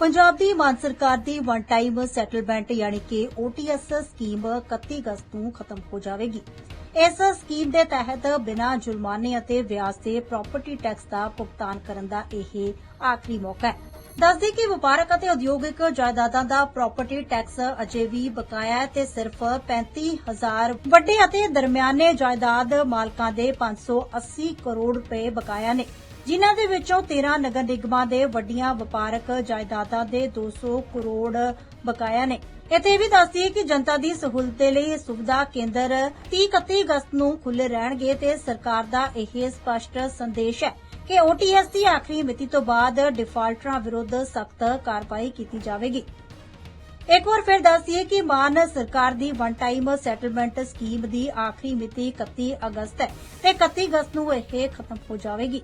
ਪੰਜਾਬ ਦੀ ਮਾਨ ਸਰਕਾਰ ਦੀ one time settlement ਯਾਨੀ ਕਿ OTS ਸਕੀਮ 31 ਅਗਸਤ ਨੂੰ ਖਤਮ ਹੋ ਜਾਵੇਗੀ। ਇਸ ਸਕੀਮ ਦੇ ਤਹਿਤ ਬਿਨਾਂ ਜੁਰਮਾਨੇ ਅਤੇ ਵਿਆਜ ਦੇ ਪ੍ਰਾਪਰਟੀ ਟੈਕਸ ਦਾ ਭੁਗਤਾਨ ਕਰਨ ਦਾ ਇਹ ਆਖਰੀ ਮੌਕਾ ਹੈ। ਦੱਸਦੇ ਕਿ ਵਪਾਰਕ ਅਤੇ ਉਦਯੋਗਿਕ ਜਾਇਦਾਦਾਂ ਦਾ ਪ੍ਰਾਪਰਟੀ ਟੈਕਸ ਅਜੇ ਵੀ ਬਕਾਇਆ ਹੈ ਤੇ ਸਿਰਫ 35000 ਵੱਡੇ ਅਤੇ ਦਰਮਿਆਨੇ ਜਾਇਦਾਦ ਮਾਲਕਾਂ ਦੇ 580 ਕਰੋੜ ਰੁਪਏ ਬਕਾਇਆ ਨੇ, ਜਿਨ੍ਹਾਂ ਦੇ ਵਿੱਚੋਂ 13 ਨਗਰ ਨਿਗਮਾਂ ਦੇ ਵੱਡੀਆਂ ਵਪਾਰਕ ਜਾਇਦਾਦਾਂ ਦੇ 200 ਕਰੋੜ ਬਕਾਇਆ ਨੇ। ਇਥੇ ਇਹ ਵੀ ਦੱਸਦੀਏ ਕਿ ਜਨਤਾ ਦੀ ਸਹੂਲਤ ਦੇ ਲਈ ਇਹ ਸੁਵਿਧਾ ਕੇਂਦਰ 30-31 ਅਗਸਤ ਨੂੰ ਖੁੱਲੇ ਰਹਿਣਗੇ ਤੇ ਸਰਕਾਰ ਦਾ ਇਹ ਸਪਸ਼ਟ ਸੰਦੇਸ਼ ਹੈ। ਕਿ OTS ਦੀ ਆਖਰੀ ਮਿਤੀ ਤੋਂ ਬਾਅਦ ਡਿਫਾਲਟਰਾਂ ਵਿਰੁੱਧ ਸਖਤ ਕਾਰਵਾਈ ਕੀਤੀ ਜਾਵੇਗੀ। ਇੱਕ ਵਾਰ ਫਿਰ ਦੱਸੀਏ ਕਿ ਮਾਨ ਸਰਕਾਰ ਦੀ ਵਨ ਟਾਈਮ ਸੈਟਲਮੈਂਟ ਸਕੀਮ ਦੀ ਆਖਰੀ ਮਿਤੀ 31 ਅਗਸਤ ਹੈ ਤੇ 31 ਅਗਸਤ ਨੂੰ ਇਹ ਖਤਮ ਹੋ ਜਾਵੇਗੀ।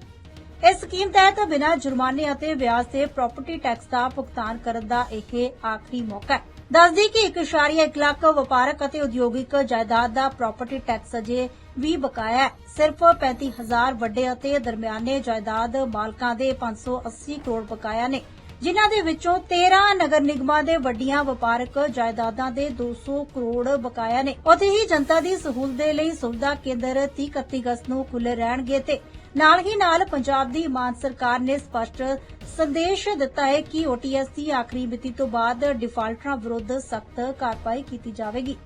ਇਸ ਸਕੀਮ ਤਹਿਤ ਬਿਨਾਂ ਜੁਰਮਾਨੇ ਅਤੇ ਵਿਆਜ ਤੇ ਪ੍ਰਾਪਰਟੀ ਟੈਕਸ ਦਾ ਭੁਗਤਾਨ ਕਰਨ ਦਾ ਇਹ ਆਖਰੀ ਮੌਕਾ ਹੈ। ਦੱਸਦੀ ਕਿ 1.1 ਲੱਖ ਵਪਾਰਕ ਅਤੇ ਉਦਯੋਗਿਕ ਜਾਇਦਾਦ ਦਾ ਪ੍ਰਾਪਰਟੀ ਟੈਕਸ ਅਜੇ ਵੀ ਬਕਾਇਆ ਹੈ। ਸਿਰਫ 35000 ਵੱਡੇ ਅਤੇ ਦਰਮਿਆਨੇ ਜਾਇਦਾਦ ਮਾਲਕਾਂ ਦੇ 580 ਕਰੋੜ ਬਕਾਇਆ ਨੇ, ਜਿਨ੍ਹਾਂ ਦੇ ਵਿੱਚੋਂ 13 ਨਗਰ ਨਿਗਮਾਂ ਦੇ ਵੱਡੀਆਂ ਵਪਾਰਕ ਜਾਇਦਾਦਾਂ ਦੇ 200 ਕਰੋੜ ਬਕਾਇਆ ਨੇ। ਉੱਥੇ ਹੀ ਜਨਤਾ ਦੀ ਸਹੂਲਤ ਦੇ ਲਈ ਸੁਵਿਧਾ ਕੇਂਦਰ 30-31 ਅਗਸਤ ਨੂੰ ਖੁੱਲੇ ਰਹਿਣਗੇ ਤੇ ਨਾਲ ਹੀ ਨਾਲ ਪੰਜਾਬ ਦੀ ਮਾਨ ਸਰਕਾਰ ਨੇ ਸਪਸ਼ਟ ਸੰਦੇਸ਼ ਦਿੱਤਾ ਹੈ ਕਿ OTS ਦੀ ਆਖਰੀ ਮਿਤੀ ਤੋਂ ਬਾਅਦ ਡਿਫਾਲਟਰਾਂ ਵਿਰੁੱਧ ਸਖਤ ਕਾਰਵਾਈ ਕੀਤੀ ਜਾਵੇਗੀ।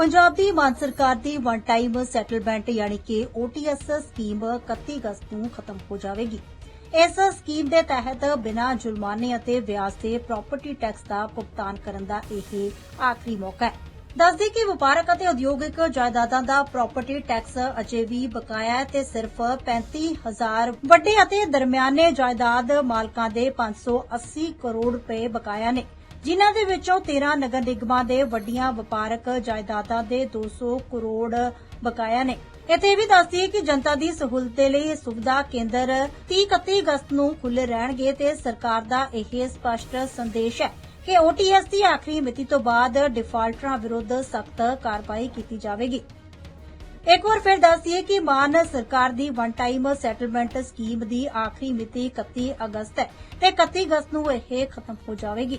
ਪੰਜਾਬ ਦੀ ਮਾਨ ਸਰਕਾਰ ਦੀ ਵਨ ਟਾਈਮ ਸੈਟਲਮੈਂਟ ਯਾਨੀ ਕਿ OTS ਸਕੀਮ 31 ਅਗਸਤ ਨੂੰ ਖਤਮ ਹੋ ਜਾਵੇਗੀ। ਇਸ ਸਕੀਮ ਦੇ ਤਹਿਤ ਬਿਨਾਂ ਜੁਰਮਾਨੇ ਅਤੇ ਵਿਆਜ ਤੇ ਪ੍ਰਾਪਰਟੀ ਟੈਕਸ ਦਾ ਭੁਗਤਾਨ ਕਰਨ ਦਾ ਇਹ ਆਖਰੀ ਮੌਕਾ ਹੈ। ਦੱਸਦੇ ਕਿ ਵਪਾਰਕ ਅਤੇ ਉਦਯੋਗਿਕ ਜਾਇਦਾਦਾਂ ਦਾ ਪ੍ਰਾਪਰਟੀ ਟੈਕਸ ਅਜੇ ਵੀ ਬਕਾਇਆ ਹੈ ਤੇ ਸਿਰਫ 35000 ਵੱਡੇ ਅਤੇ ਦਰਮਿਆਨੇ ਜਾਇਦਾਦ ਮਾਲਕਾਂ ਦੇ 580 ਕਰੋੜ ਰੁਪਏ ਬਕਾਇਆ ਨੇ। ਜਿਨ੍ਹਾਂ ਦੇ ਵਿੱਚੋਂ 13 ਨਗਰ ਨਿਗਮਾਂ ਦੇ ਵੱਡੀਆਂ ਵਪਾਰਕ ਜਾਇਦਾਦਾਂ ਦੇ 200 ਕਰੋੜ ਬਕਾਇਆ ਨੇ। ਇੱਥੇ ਇਹ ਵੀ ਦੱਸਦੀਏ ਕਿ ਜਨਤਾ ਦੀ ਸਹੂਲਤ ਲਈ ਇਹ ਸੁਵਿਧਾ ਕੇਂਦਰ 30-31 ਅਗਸਤ ਨੂੰ ਖੁੱਲੇ ਰਹਿਣਗੇ ਤੇ ਸਰਕਾਰ ਦਾ ਇਹ ਸਪਸ਼ਟ ਸੰਦੇਸ਼ ਹੈ ਕਿ OTS ਦੀ ਆਖਰੀ ਮਿਤੀ ਤੋਂ ਬਾਅਦ ਡਿਫਾਲਟਰਾਂ ਵਿਰੁੱਧ ਸਖਤ ਕਾਰਵਾਈ ਕੀਤੀ ਜਾਵੇਗੀ। ਇੱਕ ਵਾਰ ਫਿਰ ਦੱਸਦੀਏ ਕਿ ਮਾਨ ਸਰਕਾਰ ਦੀ ਵਨ ਟਾਈਮ ਸੈਟਲਮੈਂਟ ਸਕੀਮ ਦੀ ਆਖਰੀ ਮਿਤੀ 31 ਅਗਸਤ ਹੈ ਤੇ 31 ਅਗਸਤ ਨੂੰ ਇਹ ਖਤਮ ਹੋ ਜਾਵੇਗੀ।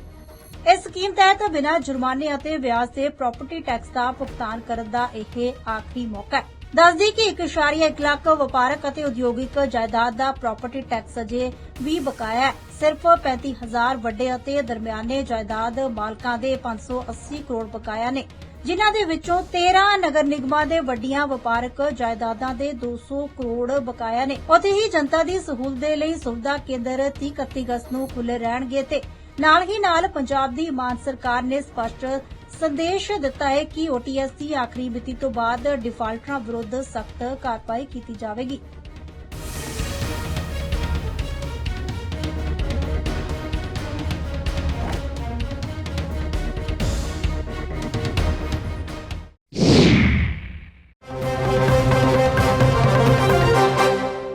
ਇਸ ਸਕੀਮ ਤਹਿਤ ਬਿਨਾਂ ਜੁਰਮਾਨੇ ਅਤੇ ਵਿਆਜ ਦੇ ਪ੍ਰਾਪਰਟੀ ਟੈਕਸ ਦਾ ਭੁਗਤਾਨ ਕਰਨ ਦਾ ਇਹ ਆਖਰੀ ਮੌਕਾ ਹੈ। ਦੱਸਦੀ ਕਿ 1.1 ਲੱਖ ਵਪਾਰਕ ਅਤੇ ਉਦਯੋਗਿਕ ਜਾਇਦਾਦ ਦਾ ਪ੍ਰਾਪਰਟੀ ਟੈਕਸ ਅਜੇ ਵੀ ਬਕਾਇਆ ਹੈ। ਸਿਰਫ 35000 ਵੱਡੇ ਅਤੇ ਦਰਮਿਆਨੇ ਜਾਇਦਾਦ ਮਾਲਕਾਂ ਦੇ 580 ਕਰੋੜ ਬਕਾਇਆ ਨੇ, ਜਿਨ੍ਹਾਂ ਦੇ ਵਿੱਚੋਂ 13 ਨਗਰ ਨਿਗਮਾਂ ਦੇ ਵੱਡੀਆਂ ਵਪਾਰਕ ਜਾਇਦਾਦਾਂ ਦੇ 200 ਕਰੋੜ ਬਕਾਇਆ ਨੇ। ਉੱਥੇ ਹੀ ਜਨਤਾ ਦੀ ਸਹੂਲਤ ਦੇ ਲਈ ਸੁਵਿਧਾ ਕੇਂਦਰ 30-31 ਅਗਸਤ ਨੂੰ ਖੁੱਲੇ ਰਹਿਣਗੇ ਤੇ ਨਾਲ ਹੀ ਨਾਲ ਪੰਜਾਬ ਦੀ ਮਾਨ ਸਰਕਾਰ ਨੇ ਸਪਸ਼ਟ ਸੰਦੇਸ਼ ਦਿੱਤਾ ਹੈ ਕਿ OTS ਦੀ ਆਖਰੀ ਮਿਤੀ ਤੋਂ ਬਾਅਦ ਡਿਫਾਲਟਰਾਂ ਵਿਰੁੱਧ ਸਖਤ ਕਾਰਵਾਈ ਕੀਤੀ ਜਾਵੇਗੀ।